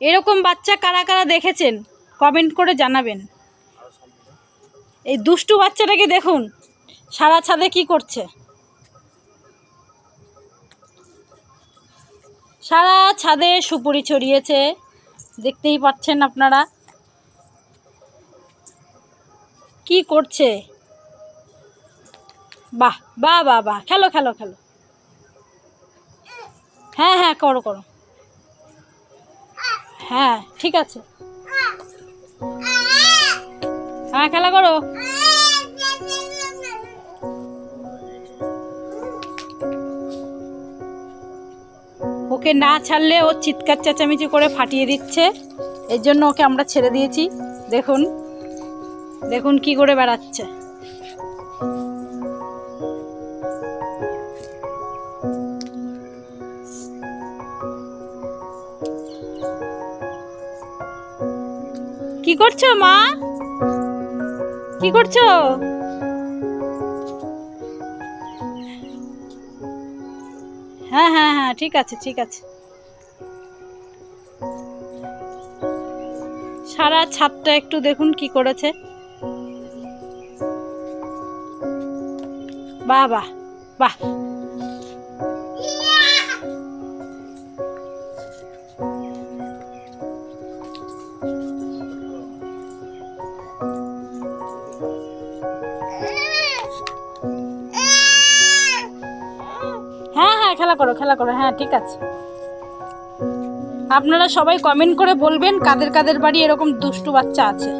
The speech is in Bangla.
এরকম বাচ্চা কারা কারা দেখেছেন? কমেন্ট করে জানাবেন। এই দুষ্টু বাচ্চাটাকে দেখুন, সারা ছাদে কি করছে। সারা ছাদে সুপুরি ছড়িয়েছে, দেখতেই পাচ্ছেন আপনারা। কি করছে? বাহ বাহ বাহ বাহ, খেলো খেলো খেলো। হ্যাঁ হ্যাঁ করো করো। হ্যাঁ ঠিক আছে। হ্যাঁ খেলা করো। ওকে না ছাড়লে ও চিৎকার চেঁচামেচি করে ফাটিয়ে দিচ্ছে। এর জন্য ওকে আমরা ছেড়ে দিয়েছি। দেখুন দেখুন কি করে বেড়াচ্ছে। কি করছ, মা? কি করছ? হ্যাঁ হ্যাঁ হ্যাঁ ঠিক আছে ঠিক আছে। সারা ছাদটা একটু দেখুন কি করেছে। বাহ বাহ বাহ। হ্যাঁ খেলা করো খেলা করো। হ্যাঁ ঠিক আছে। আপনারা সবাই কমেন্ট করে বলবেন কাদের কাদের বাড়ি এরকম দুষ্টু বাচ্চা আছে।